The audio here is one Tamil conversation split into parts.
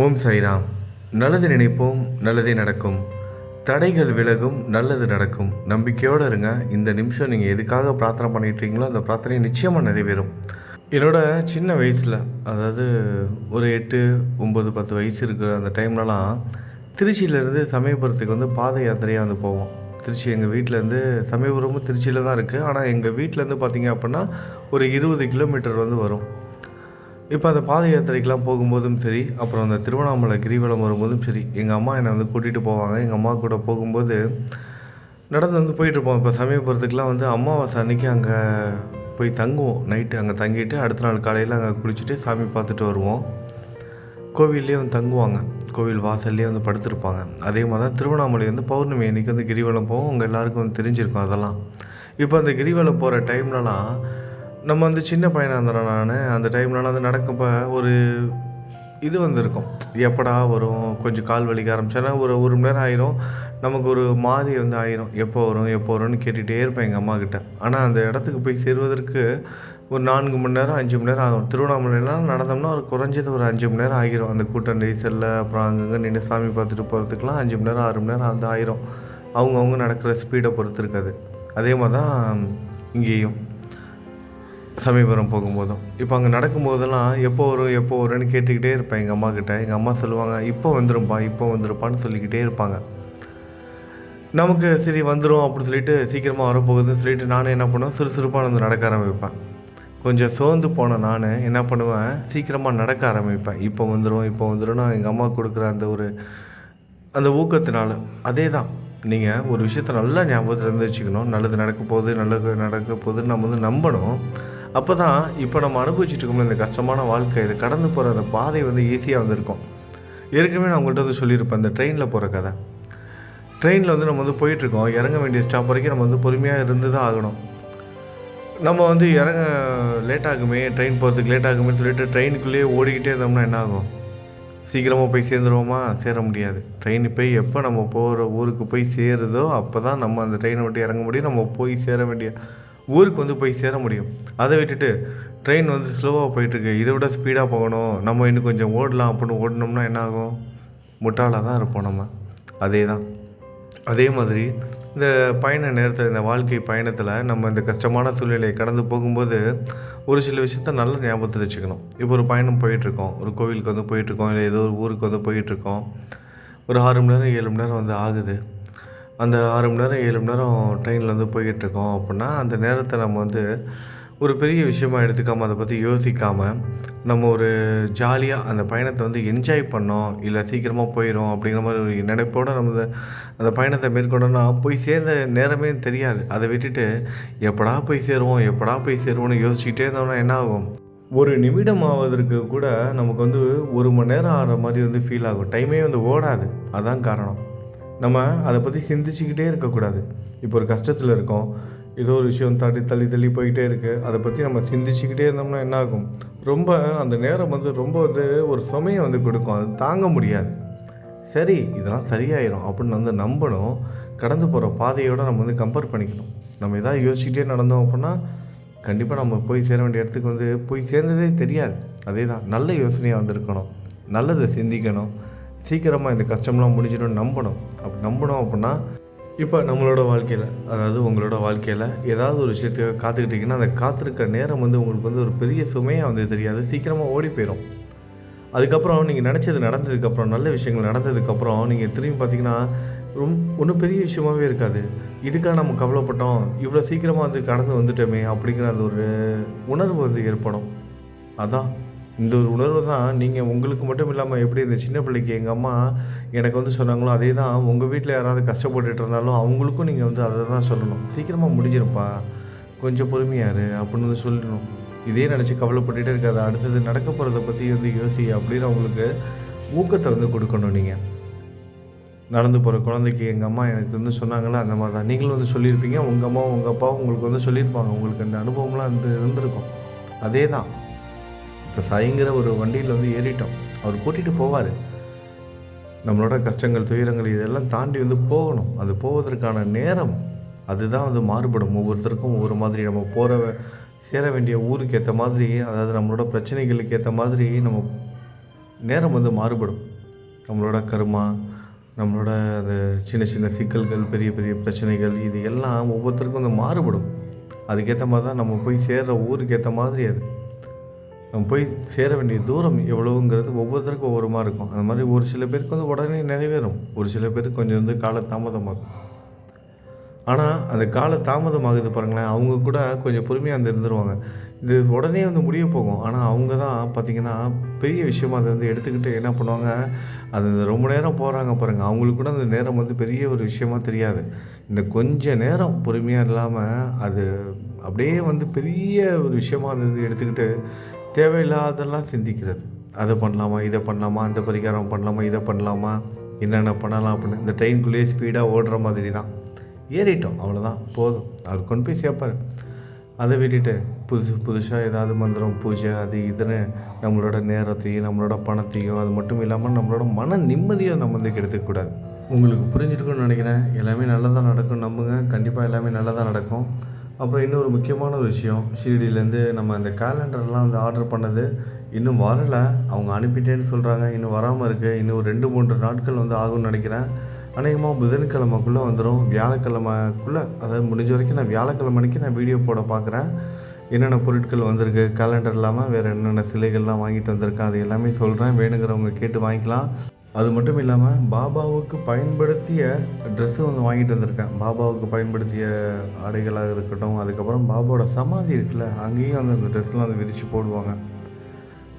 ஓம் சைராம் நல்லது நினைப்போம் நல்லதே நடக்கும். தடைகள் விலகும் நல்லது நடக்கும். நம்பிக்கையோடு இருங்க. இந்த நிமிஷம் நீங்கள் எதுக்காக பிரார்த்தனை பண்ணிட்டுருக்கீங்களோ அந்த பிரார்த்தனை நிச்சயமாக நிறைவேறும். என்னோட சின்ன வயசில் அதாவது ஒரு எட்டு ஒம்பது பத்து வயசு இருக்கிற அந்த டைம்லலாம் திருச்சியிலேருந்து சமயபுரத்துக்கு வந்து பாத யாத்திரையாக வந்து போவோம். திருச்சி எங்கள் வீட்டிலேருந்து சமயபுரமும் திருச்சியில் தான் இருக்குது ஆனால் எங்கள் வீட்டிலேருந்து பார்த்தீங்க அப்படின்னா ஒரு இருபது கிலோமீட்டர் வந்து வரும். இப்போ அந்த பாத யாத்திரைக்கெலாம் போகும்போதும் சரி அப்புறம் அந்த திருவண்ணாமலை கிரிவலம் வரும்போதும் சரி எங்கள் அம்மா என்னை வந்து கூட்டிகிட்டு போவாங்க. எங்கள் அம்மா கூட போகும்போது நடந்து வந்து போயிட்டுருப்போம் இப்போ சமயபுரத்துக்குலாம் வந்து அம்மாவாசை அன்னைக்கு அங்கே போய் தங்குவோம். நைட்டு அங்கே தங்கிட்டு அடுத்த நாள் காலையில் அங்கே குளிச்சுட்டு சாமி பார்த்துட்டு வருவோம். கோவில்லேயே வந்து தங்குவாங்க. கோவில் வாசல்லே வந்து படுத்திருப்பாங்க. அதே மாதிரி தான் திருவண்ணாமலை வந்து பௌர்ணமி அன்றைக்கி வந்து கிரிவலம் போவோம் உங்கள் எல்லாருக்கும் வந்து தெரிஞ்சிருக்கும் அதெல்லாம். இப்போ அந்த கிரிவலம் போகிற டைம்லலாம் நம்ம வந்து சின்ன பையனாக இருந்தோம் நான். அந்த டைம்லலாம் வந்து நடக்கப்போ ஒரு இது வந்திருக்கும். எப்படா வரும்? கொஞ்சம் கால் வலிக்க ஆரம்பிச்சோன்னா ஒரு ஒரு மணி நேரம் ஆயிரும். நமக்கு ஒரு மாதிரி வந்து ஆயிரும். எப்போ வரும் எப்போ வரும்னு கேட்டுகிட்டே இருப்பேன் எங்கள் அம்மா கிட்ட. ஆனால் அந்த இடத்துக்கு போய் சேருவதற்கு ஒரு நான்கு மணி நேரம் அஞ்சு மணி நேரம் ஆகும். திருவண்ணாமலைலாம் நடந்தோம்னா ஒரு குறைஞ்சது ஒரு அஞ்சு மணி நேரம் ஆகிரும். அந்த கூட்டம் நெரிசலில் அப்புறம் அங்கங்கே நின்று சாமி பார்த்துட்டு போகிறதுக்குலாம் அஞ்சு மணி நேரம் ஆறு மணி நேரம் வந்து ஆயிரும். அவங்கவுங்க நடக்கிற ஸ்பீடை பொறுத்து இருக்காது. அதே மாதிரி தான் இங்கேயும். சமயபுரம் போகும்போதும். இப்போ அங்கே நடக்கும்போதெல்லாம் எப்போ வரும் எப்போ வரும்னு கேட்டுக்கிட்டே இருப்பேன் எங்கள் அம்மா கிட்ட. எங்கள் அம்மா சொல்லுவாங்க இப்போ வந்துருப்பா இப்போ வந்துருப்பான்னு சொல்லிக்கிட்டே இருப்பாங்க. நமக்கு சரி வந்துடும் அப்படின்னு சொல்லிட்டு சீக்கிரமாக வரப்போகுதுன்னு சொல்லிட்டு நானும் என்ன பண்ணுவேன் சுறுசுறுப்பாக வந்து நடக்க ஆரம்பிப்பேன். கொஞ்சம் சோர்ந்து போன நான் என்ன பண்ணுவேன் சீக்கிரமாக நடக்க ஆரம்பிப்பேன். இப்போ வந்துடும் இப்போ வந்துடும் எங்கள் அம்மா கொடுக்குற அந்த ஒரு அந்த ஊக்கத்தினால. அதே தான் நீங்கள் ஒரு விஷயத்த நல்லா ஞாபகத்தில் இருந்து வச்சுக்கணும். நல்லது நடக்க போகுது நல்லது நடக்க போகுதுன்னு நம்ம வந்து நம்பணும். அப்போ தான் இப்போ நம்ம அனுபவிச்சுட்டு இருக்கோம்ல இந்த கஷ்டமான வாழ்க்கை இது கடந்து போகிற அந்த பாதை வந்து ஈஸியாக வந்திருக்கும். ஏற்கனவே நான் உங்கள்கிட்ட வந்து சொல்லியிருப்பேன் இந்த ட்ரெயினில் போகிற கதை. ட்ரெயினில் வந்து நம்ம வந்து போயிட்டுருக்கோம் இறங்க வேண்டிய ஸ்டாப் வரைக்கும் நம்ம வந்து பொறுமையாக இருந்து தான் ஆகணும். நம்ம வந்து இறங்க லேட் ஆகுமே ட்ரெயின் போகிறதுக்கு லேட் ஆகுமே சொல்லிட்டு ட்ரெயினுக்குள்ளேயே ஓடிக்கிட்டே இருந்தோம்னா என்ன ஆகும்? சீக்கிரமாக போய் சேர்ந்துருவோமா? சேர முடியாது. ட்ரெயின் போய் எப்போ நம்ம போகிற ஊருக்கு போய் சேருதோ அப்போ தான் நம்ம அந்த ட்ரெயினை விட்டு இறங்க முடியும். நம்ம போய் சேர வேண்டிய ஊருக்கு வந்து போய் சேர முடியும். அதை விட்டுட்டு ட்ரெயின் வந்து ஸ்லோவாக போயிட்டுருக்கு. இதை விட ஸ்பீடாக போகணும். நம்ம இன்னும் கொஞ்சம் ஓடலாம் அப்படின்னு ஓடினோம்னா என்ன ஆகும்? முட்டாளாக தான் இருப்போம் நம்ம. அதே தான் அதே மாதிரி இந்த பயண நேரத்தில் இந்த வாழ்க்கை பயணத்தில் நம்ம இந்த கஷ்டமான சூழ்நிலையை கடந்து போகும்போது ஒரு சில விஷயத்த நல்ல ஞாபகத்தில் வச்சுக்கணும். இப்போ ஒரு பயணம் போயிட்டுருக்கோம். ஒரு கோவிலுக்கு வந்து போயிட்டுருக்கோம். இல்லை ஏதோ ஒரு ஊருக்கு வந்து போயிட்டுருக்கோம். ஒரு ஆறு மணி நேரம் ஏழு மணி நேரம் வந்து ஆகுது. அந்த ஆறு மணி நேரம் ஏழு மணி நேரம் ட்ரெயினில் வந்து போய்கிட்டுருக்கோம் அப்படின்னா அந்த நேரத்தை நம்ம வந்து ஒரு பெரிய விஷயமா எடுத்துக்காமல் அதை பற்றி யோசிக்காமல் நம்ம ஒரு ஜாலியாக அந்த பயணத்தை வந்து என்ஜாய் பண்ணோம். இல்லை சீக்கிரமாக போயிடும் அப்படிங்கிற மாதிரி ஒரு நினைப்போடு நம்ம அந்த பயணத்தை மேற்கொண்டோம்னா போய் சேர்ந்த நேரமே தெரியாது. அதை விட்டுட்டு எப்படா போய் சேருவோம் எப்படா போய் சேருவோம்னு யோசிச்சுக்கிட்டே இருந்தோம்னா என்ன ஆகும்? ஒரு நிமிடம் ஆவதற்கு கூட நமக்கு வந்து ஒரு மணி நேரம் ஆகிற மாதிரி வந்து ஃபீல் ஆகும். டைமே வந்து ஓடாது. அதான் காரணம். நம்ம அதை பற்றி சிந்திச்சுக்கிட்டே இருக்கக்கூடாது. இப்போ ஒரு கஷ்டத்தில் இருக்கோம். ஏதோ ஒரு விஷயம் தள்ளி தள்ளி தள்ளி போயிட்டே இருக்குது அதை பற்றி நம்ம சிந்திச்சுக்கிட்டே இருந்தோம்னா என்ன ஆகும் ரொம்ப அந்த நேரம் வந்து ரொம்ப வந்து ஒரு சுமையை வந்து கொடுக்கும். அது தாங்க முடியாது. சரி இதெல்லாம் சரியாயிடும் அப்படின்னு வந்து நம்பணும். கடந்து போகிற பாதையோடு நம்ம வந்து கம்பேர் பண்ணிக்கணும். நம்ம எதாவது யோசிச்சுக்கிட்டே நடந்தோம் அப்படின்னா கண்டிப்பாக நம்ம போய் சேர வேண்டிய இடத்துக்கு வந்து போய் சேர்ந்ததே தெரியாது. அதே தான் நல்ல யோசனையாக வந்திருக்கணும். நல்லதை சிந்திக்கணும். சீக்கிரமாக இந்த கஷ்டம்லாம் முடிஞ்சிடும் நம்பணும். அப்படி நம்பணும் அப்படின்னா இப்போ நம்மளோட வாழ்க்கையில் அதாவது உங்களோட வாழ்க்கையில் ஏதாவது ஒரு விஷயத்துக்கு காத்துக்கிட்டிங்கன்னா அந்த காத்திருக்க நேரம் வந்து உங்களுக்கு வந்து ஒரு பெரிய சுமையாக வந்து தெரியாது. சீக்கிரமாக ஓடி போயிடும் அதுக்கப்புறம் நீங்கள் நினச்சது நடந்ததுக்கப்புறம் நல்ல விஷயங்கள் நடந்ததுக்கப்புறம் நீங்கள் திரும்பி பார்த்தீங்கன்னா ரொம்ப ஒன்றும் பெரிய விஷயமாகவே இருக்காது. இதுக்காக நம்ம கவலைப்பட்டோம். இவ்வளோ சீக்கிரமாக வந்து கடந்து வந்துட்டோமே அப்படிங்கிற அந்த ஒரு உணர்வு வந்து ஏற்படும். அதான். இந்த ஒரு உணர்வு தான் நீங்கள் உங்களுக்கு மட்டும் இல்லாமல் எப்படி இந்த சின்ன பிள்ளைக்கு எங்கள் அம்மா எனக்கு வந்து சொன்னாங்களோ அதே தான் உங்கள் வீட்டில் யாராவது கஷ்டப்பட்டுட்டு இருந்தாலும் அவங்களுக்கும் நீங்கள் வந்து அதை தான் சொல்லணும். சீக்கிரமாக முடிஞ்சிருப்பா கொஞ்சம் பொறுமையாரு அப்படின்னு வந்து சொல்லணும். இதே நினச்சி கவலைப்பட்டுகிட்டே இருக்காது. அடுத்தது நடக்க போகிறத பற்றி வந்து யோசி அப்படின்னு அவங்களுக்கு ஊக்கத்தை வந்து கொடுக்கணும் நீங்கள் நடந்து போகிற குழந்தைக்கு எங்கள் அம்மா எனக்கு வந்து சொன்னாங்களே? அந்த மாதிரி தான் நீங்களும் வந்து சொல்லியிருப்பீங்க. உங்கள் அம்மா உங்கள் அப்பாவும் உங்களுக்கு வந்து சொல்லியிருப்பாங்க. உங்களுக்கு அந்த அனுபவம்லாம் வந்து இருந்திருக்கும். அதே தான் இப்போ சாய்ங்கிற ஒரு வண்டியில் வந்து ஏறிட்டோம். அவர் கூட்டிகிட்டு போவார். நம்மளோட கஷ்டங்கள் துயரங்கள் இதெல்லாம் தாண்டி வந்து போகணும். அது போவதற்கான நேரம் அதுதான் வந்து மாறுபடும். ஒவ்வொருத்தருக்கும் ஒவ்வொரு மாதிரி நம்ம போகிற சேர வேண்டிய ஊருக்கு ஏற்ற மாதிரி அதாவது நம்மளோட பிரச்சனைகளுக்கு ஏற்ற மாதிரி நம்ம நேரம் வந்து மாறுபடும். நம்மளோட கருமா நம்மளோட அந்த சின்ன சின்ன சிக்கல்கள் பெரிய பெரிய பிரச்சனைகள் இது எல்லாம் ஒவ்வொருத்தருக்கும் வந்து மாறுபடும். அதுக்கேற்ற மாதிரி தான் நம்ம போய் சேர்கிற ஊருக்கு ஏற்ற மாதிரி அது. நம்ம போய் சேர வேண்டிய தூரம் எவ்வளவுங்கிறது ஒவ்வொருத்தருக்கும் ஒவ்வொரு மாதிரி இருக்கும். அந்த மாதிரி ஒரு சில பேருக்கு வந்து உடனே நிறைவேறும். ஒரு சில பேருக்கு கொஞ்சம் வந்து கால தாமதமாகும். ஆனால் அந்த கால தாமதமாகுது பாருங்களேன் அவங்க கூட கொஞ்சம் பொறுமையாக வந்து இருந்துருவாங்க. இது உடனே வந்து முடிய போகும். ஆனால் அவங்க தான் பார்த்திங்கன்னா பெரிய விஷயமா அதை வந்து எடுத்துக்கிட்டு என்ன பண்ணுவாங்க அது ரொம்ப நேரம் போகிறாங்க பாருங்கள் அவங்களுக்கு கூட அந்த நேரம் வந்து பெரிய ஒரு விஷயமா தெரியாது. இந்த கொஞ்ச நேரம் பொறுமையாக இல்லாமல் அது அப்படியே வந்து பெரிய ஒரு விஷயமா அதை வந்து எடுத்துக்கிட்டு தேவையில்லாதெல்லாம் சிந்திக்கிறது. அதை பண்ணலாமா இதை பண்ணலாமா அந்த பரிகாரம் பண்ணலாமா இதை பண்ணலாமா என்னென்ன பண்ணலாம் அப்படின்னு. இந்த ட்ரெயின்குள்ளேயே ஸ்பீடாக ஓடுற மாதிரி தான் ஏறிட்டோம் அவ்வளோதான் போதும். அவர் கொண்டு போய் சேர்ப்பார். அதை விட்டுட்டு புதுசு புதுசாக ஏதாவது மந்திரம் பூஜை அது இதுன்னு நம்மளோட நேரத்தையும் நம்மளோட பணத்தையும் அது மட்டும் இல்லாமல் நம்மளோட மன நிம்மதியை நம்ம வந்து கெடுத்துக்கூடாது உங்களுக்கு புரிஞ்சிருக்குன்னு நினைக்கிறேன். எல்லாமே நல்லதாக நடக்கும் நம்புங்க. கண்டிப்பாக எல்லாமே நல்லதாக நடக்கும். அப்புறம் இன்னொரு முக்கியமான ஒரு விஷயம். ஷீரடியிலேருந்து நம்ம அந்த கேலண்டர்லாம் வந்து ஆர்டர் பண்ணது இன்னும் வரலை. அவங்க அனுப்பிட்டேன்னு சொல்கிறாங்க இன்னும் வராமல் இருக்குது இன்னும் ஒரு ரெண்டு மூன்று நாட்கள் வந்து ஆகும்னு நினைக்கிறேன். அநேகமாக புதன்கிழமைக்குள்ளே வந்துடும் வியாழக்கிழமைக்குள்ளே அதாவது முடிஞ்ச வரைக்கும் நான் வியாழக்கிழமை அன்னைக்கு நான் வீடியோ போட பார்க்குறேன். என்னென்ன பொருட்கள் வந்திருக்கு கேலண்டர் இல்லாமல் வேறு என்னென்ன சிலைகள்லாம் வாங்கிட்டு வந்திருக்கேன் அது எல்லாமே சொல்கிறேன் வேணுங்கிறவங்க கேட்டு வாங்கிக்கலாம். அது மட்டும் இல்லாமல் பாபாவுக்கு பயன்படுத்திய ட்ரெஸ்ஸும் வந்து வாங்கிட்டு வந்திருக்கேன். பாபாவுக்கு பயன்படுத்திய ஆடைகளாக இருக்கட்டும் அதுக்கப்புறம் பாபாவோட சமாதி இருக்குல்ல அங்கேயும் வந்து அந்த ட்ரெஸ்லாம் வந்து விரித்து போடுவாங்க.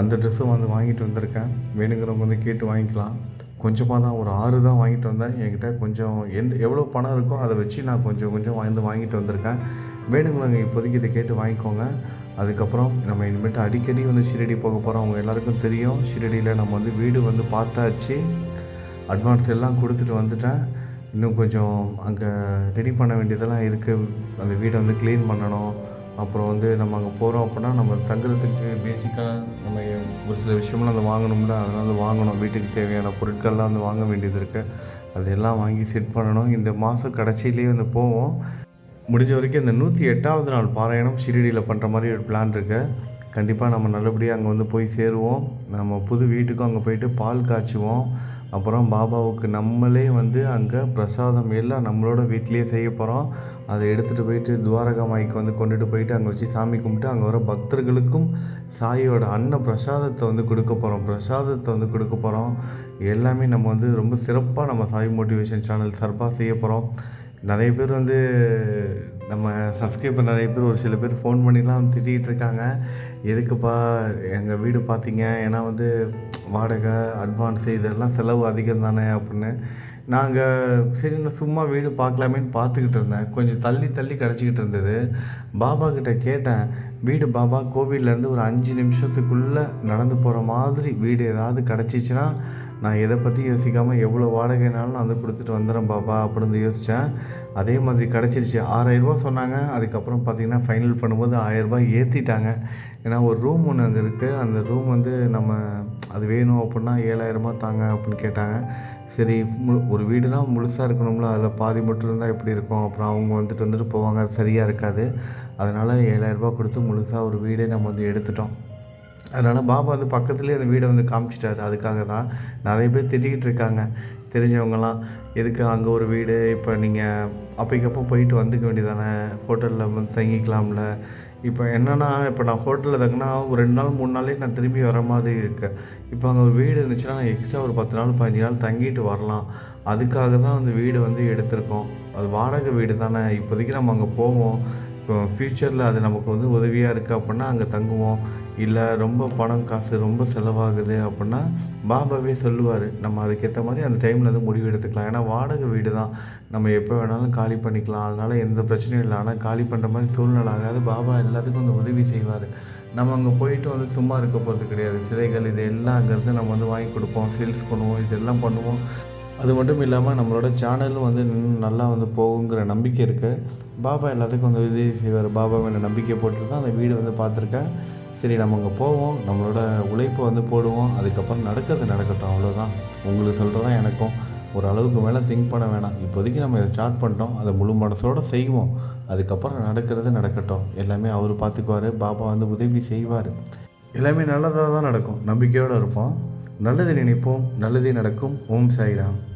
அந்த ட்ரெஸ்ஸும் வந்து வாங்கிட்டு வந்திருக்கேன். வேணுங்கிறவங்க வந்து கேட்டு வாங்கிக்கலாம். கொஞ்சமாக தான் ஒரு ஆறு தான் வாங்கிட்டு வந்தேன். என்கிட்ட கொஞ்சம் என் எவ்வளோ பணம் இருக்கோ அதை வச்சு நான் கொஞ்சம் கொஞ்சம் வந்து வாங்கிட்டு வந்திருக்கேன். வேணுங்கிறவங்க இப்போதைக்கு இதை கேட்டு வாங்கிக்கோங்க. அதுக்கப்புறம் நம்ம இனிமேட்டு அடிக்கடி வந்து ஷிரடி போக போகிறோம் அவங்க எல்லாருக்கும் தெரியும். ஷிரடியில் நம்ம வந்து வீடு வந்து பார்த்தாச்சு. அட்வான்ஸ் எல்லாம் கொடுத்துட்டு வந்துட்டேன். இன்னும் கொஞ்சம் அங்கே ரெடி பண்ண வேண்டியதெல்லாம் இருக்குது அந்த வீடை வந்து க்ளீன் பண்ணணும். அப்புறம் வந்து நம்ம அங்கே போகிறோம் அப்படின்னா நம்ம தங்குறதுக்கு பேசிக்காக நம்ம ஒரு சில விஷயம்லாம் அந்த வாங்கணும்ல. அதெல்லாம் வந்து வாங்கணும். வீட்டுக்கு தேவையான பொருட்கள்லாம் வந்து வாங்க வேண்டியது இருக்குது அதெல்லாம் வாங்கி செட் பண்ணணும். இந்த மாதம் கடைசியிலேயே வந்து போவோம். முடிஞ்ச வரைக்கும் இந்த நூற்றி எட்டாவது நாள் பாராயணம் ஷிரடியில் பண்ணுற மாதிரி ஒரு பிளான் இருக்குது கண்டிப்பாக நம்ம நல்லபடியாக அங்கே வந்து போய் சேருவோம். நம்ம புது வீட்டுக்கும் அங்கே போயிட்டு பால் காய்ச்சுவோம். அப்புறம் பாபாவுக்கு நம்மளே வந்து அங்கே பிரசாதம் எல்லாம் நம்மளோட வீட்லேயே செய்ய போகிறோம் அதை எடுத்துகிட்டு போயிட்டு துவாரகா மாய்க்கு வந்து கொண்டுட்டு போயிட்டு அங்கே வச்சு சாமி கும்பிட்டு அங்கே வர பக்தர்களுக்கும் சாயோட அன்ன பிரசாதத்தை வந்து கொடுக்க போகிறோம் பிரசாதத்தை வந்து கொடுக்க போகிறோம் எல்லாமே நம்ம வந்து ரொம்ப சிறப்பாக நம்ம சாய் மோட்டிவேஷன் சேனல் சார்பாக செய்ய போகிறோம் நிறைய பேர் வந்து நம்ம சப்ஸ்கிரைபர் நிறைய பேர் ஒரு சில பேர் ஃபோன் பண்ணிலாம் திட்டிகிட்டு இருக்காங்க. எதுக்குப்பா எங்கள் வீடு பார்த்தீங்க ஏன்னா வந்து வாடகை அட்வான்ஸு இதெல்லாம் செலவு அதிகம் தானே அப்படின்னு. நாங்கள் சரி நான் சும்மா வீடு பார்க்கலாமேன்னு பார்த்துக்கிட்டு இருந்தேன். கொஞ்சம் தள்ளி தள்ளி கிடச்சிக்கிட்டு இருந்தது. பாபா கிட்டே கேட்டேன் வீடு பாபா கோவில்லேருந்து ஒரு அஞ்சு நிமிஷத்துக்குள்ளே நடந்து போகிற மாதிரி வீடு ஏதாவது கிடச்சிச்சின்னா நான் எதை பற்றி யோசிக்காமல் எவ்வளோ வாடகைனாலும் நான் வந்து கொடுத்துட்டு வந்துடுறேன் பாப்பா அப்படின்னு யோசித்தேன் அதே மாதிரி கிடச்சிருச்சு. ஆறாயிரரூபா சொன்னாங்க. அதுக்கப்புறம் பார்த்திங்கன்னா ஃபைனல் பண்ணும்போது ஆயிரரூபா ஏற்றிட்டாங்க ஏன்னா ஒரு ரூம் ஒன்று அங்கே இருக்குது அந்த ரூம் வந்து நம்ம அது வேணும் அப்படின்னா ஏழாயிரமா தாங்க அப்படின்னு கேட்டாங்க. சரி மு ஒரு வீடுனா முழுசாக இருக்கணும்ல. அதில் பாதி மட்டும் இருந்தால் எப்படி இருக்கும்? அப்புறம் அவங்க வந்துட்டு வந்துட்டு போவாங்க. அது சரியாக இருக்காது. அதனால் ஏழாயிரரூபா கொடுத்து முழுசாக ஒரு வீடே நம்ம வந்து எடுத்துட்டோம். அதனால் பாபா வந்து பக்கத்துலேயே அந்த வீடை வந்து காமிச்சிட்டாரு. அதுக்காக தான் நிறைய பேர் திட்டிக்கிட்டு இருக்காங்க. தெரிஞ்சவங்கலாம் எதுக்கு அங்கே ஒரு வீடு? இப்போ நீங்கள் அப்போக்கப்போ போயிட்டு வந்துக்க வேண்டியதானே? ஹோட்டலில் வந்து தங்கிக்கலாம்ல. இப்போ என்னென்னா இப்போ நான் ஹோட்டலில் தங்கினா ஒரு ரெண்டு நாள் மூணு நாளே நான் திரும்பி வர மாதிரி இருக்கேன் இப்போ அங்கே ஒரு வீடு இருந்துச்சுன்னா நான் எக்ஸ்ட்ரா ஒரு பத்து நாள் பதினஞ்சு நாள் தங்கிட்டு வரலாம். அதுக்காக தான் அந்த வீடு வந்து எடுத்திருக்கோம். அது வாடகை வீடு தானே. இப்போதைக்கு நம்ம அங்கே போவோம். இப்போ ஃப்யூச்சரில் அது நமக்கு வந்து உதவியாக இருக்குது அப்படின்னா அங்கே தங்குவோம். இல்லை ரொம்ப பணம் காசு ரொம்ப செலவாகுது அப்படின்னா பாபாவே சொல்லுவார். நம்ம அதுக்கேற்ற மாதிரி அந்த டைமில் வந்து முடிவு எடுத்துக்கலாம். ஏன்னா வாடகை வீடு தான். நம்ம எப்போ வேணாலும் காலி பண்ணிக்கலாம். அதனால் எந்த பிரச்சனையும் இல்லை. ஆனால் காலி பண்ணுற மாதிரி சூழ்நிலை ஆகாது. பாபா எல்லாத்துக்கும் வந்து உதவி செய்வார். நம்ம அங்கே போயிட்டு வந்து சும்மா இருக்க போகிறது கிடையாது. சிலைகள் இது எல்லாம் அங்கேருந்து நம்ம வந்து வாங்கி கொடுப்போம். சேல்ஸ் பண்ணுவோம். இதெல்லாம் பண்ணுவோம். அது மட்டும் இல்லாமல் நம்மளோட சேனலும் வந்து நல்லா வந்து போகுங்கிற நம்பிக்கை இருக்குது பாபா எல்லாத்துக்கும் வந்து உதவி செய்வார். பாபா மேலே நம்பிக்கை போட்டு தான் அந்த வீடு வந்து பார்த்துருக்கேன். சரி நம்ம அங்கே போவோம். நம்மளோட உழைப்பை வந்து போடுவோம். அதுக்கப்புறம் நடக்கிறது நடக்கட்டும். அவ்வளோதான் உங்களுக்கு சொல்கிறதான் எனக்கும். ஒரு அளவுக்கு மேலே திங்க் பண்ண வேணாம். இப்போதைக்கு நம்ம இதை ஸ்டார்ட் பண்ணிட்டோம். அதை முழு மனசோடு செய்வோம். அதுக்கப்புறம் நடக்கிறது நடக்கட்டும். எல்லாமே அவர் பார்த்துக்குவார் பாபா வந்து உதவி செய்வார். எல்லாமே நல்லதாக தான் நடக்கும். நம்பிக்கையோடு இருப்போம். நல்லது நினைப்போம். நல்லதே நடக்கும். ஓம் சாய்ராம்.